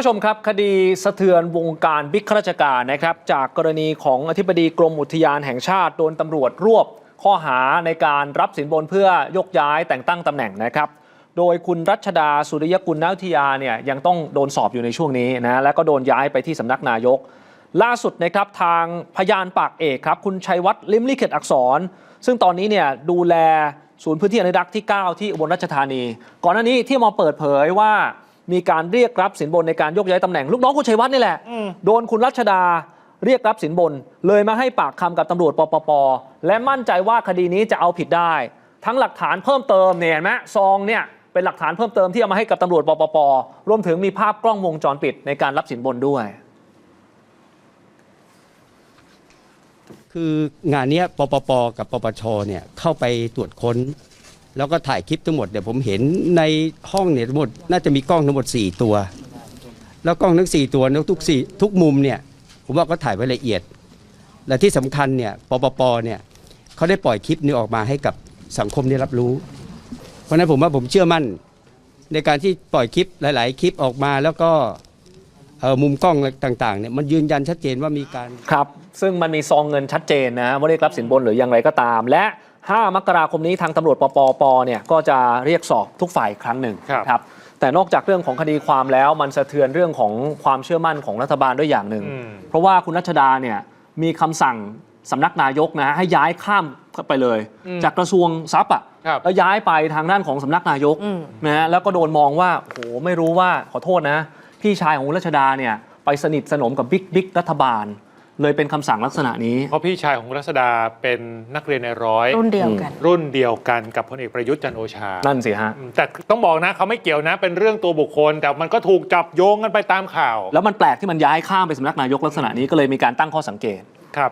ผู้ชมครับคดีสะเทือนวงการบิ๊กข้าราชการนะครับ จากกรณีของอธิบดีกรมอุทยานแห่งชาติโดนตำรวจรวบ ข้อหาในการรับสินบนเพื่อยกย้ายแต่งตั้งตำแหน่งนะครับ โดยคุณรัชดาสุริยกุลนาวิทยาเนี่ยยังต้องโดนสอบอยู่ในช่วงนี้นะแล้วก็โดนย้ายไปที่สำนักนายก ล่าสุดนะครับทางพยานปากเอกครับ คุณชัยวัฒน์ลิมลิเขตอักษร ซึ่งตอนนี้เนี่ยดูแลศูนย์พื้นที่อนุรักษ์ที่ 9 ที่อุบลราชธานี ก่อนหน้านี้ที่มาเปิดเผยว่า มีการเรียกรับสินบนในการยกย้ายตำแหน่งลูกน้องคุณชัยวัฒน์นี่แหละ โดนคุณรัชดาเรียกรับสินบน เลยมาให้ปากคำกับตำรวจปปป และมั่นใจว่าคดีนี้จะเอาผิดได้ ทั้งหลักฐานเพิ่มเติมเนี่ยเห็นไหมซองเนี่ยเป็นหลักฐานเพิ่มเติมที่เอามาให้กับตำรวจปปป รวมถึงมีภาพกล้องวงจรปิดในการรับสินบนด้วย คืองานเนี้ยปปป กับปปชเนี่ยเข้าไปตรวจค้น แล้วก็ถ่ายคลิปทั้งหมดเนี่ยผมเห็นในห้องเนี่ยทั้งหมดน่าจะมีกล้องทั้งหมด 4 ตัว แล้วกล้องทั้ง 4 ตัวทุกสี่ทุกมุมเนี่ยผมว่าก็ถ่ายไว้ละเอียด และที่สำคัญเนี่ยปปปเนี่ยเขาได้ปล่อยคลิปนี้ออกมาให้กับสังคมได้รับรู้ เพราะนั้นผมว่าผมเชื่อมั่นในการที่ปล่อยคลิปหลาย ๆ คลิปออกมาแล้วก็เอ่อมุมกล้องต่างๆเนี่ยมันยืนยันชัดเจนว่ามีการครับ ซึ่งมันมีซองเงินชัดเจนนะว่าเรียกรับสินบนหรืออย่างไรก็ตามและ 5 มกราคมนี้ทางตำรวจปปปเนี่ยก็จะเรียกสอบทุกฝ่ายอีกครั้งหนึ่งครับ ครับ แต่นอกจากเรื่องของคดีความแล้วมันสะเทือนเรื่องของความเชื่อมั่นของรัฐบาลด้วยอย่างหนึ่ง อืม เพราะว่าคุณรัชดาเนี่ยมีคำสั่งสำนักนายกนะให้ย้ายข้ามไปเลย จากกระทรวงทรัพย์อะครับแล้วย้ายไปทางด้านของสำนักนายกนะฮะแล้วก็โดนมองว่าโอ้โหไม่รู้ว่าขอโทษนะ พี่ชายของคุณรัชดาเนี่ยไปสนิทสนมกับบิ๊กบิ๊กรัฐบาล เลยเป็นคำสั่งลักษณะนี้ เพราะพี่ชายของรัศดาเป็นนักเรียนในร้อย รุ่นเดียวกัน รุ่นเดียวกันกับพลเอกประยุทธ์จันทร์โอชา นั่นสิฮะอืมแต่ต้องบอกนะเขาไม่เกี่ยวนะ เป็นเรื่องตัวบุคคล แต่มันก็ถูกจับโยงกันไปตามข่าว แล้วมันแปลกที่มันย้ายข้ามไปสำนักนายกลักษณะนี้ก็เลยมีการตั้งข้อสังเกตครับ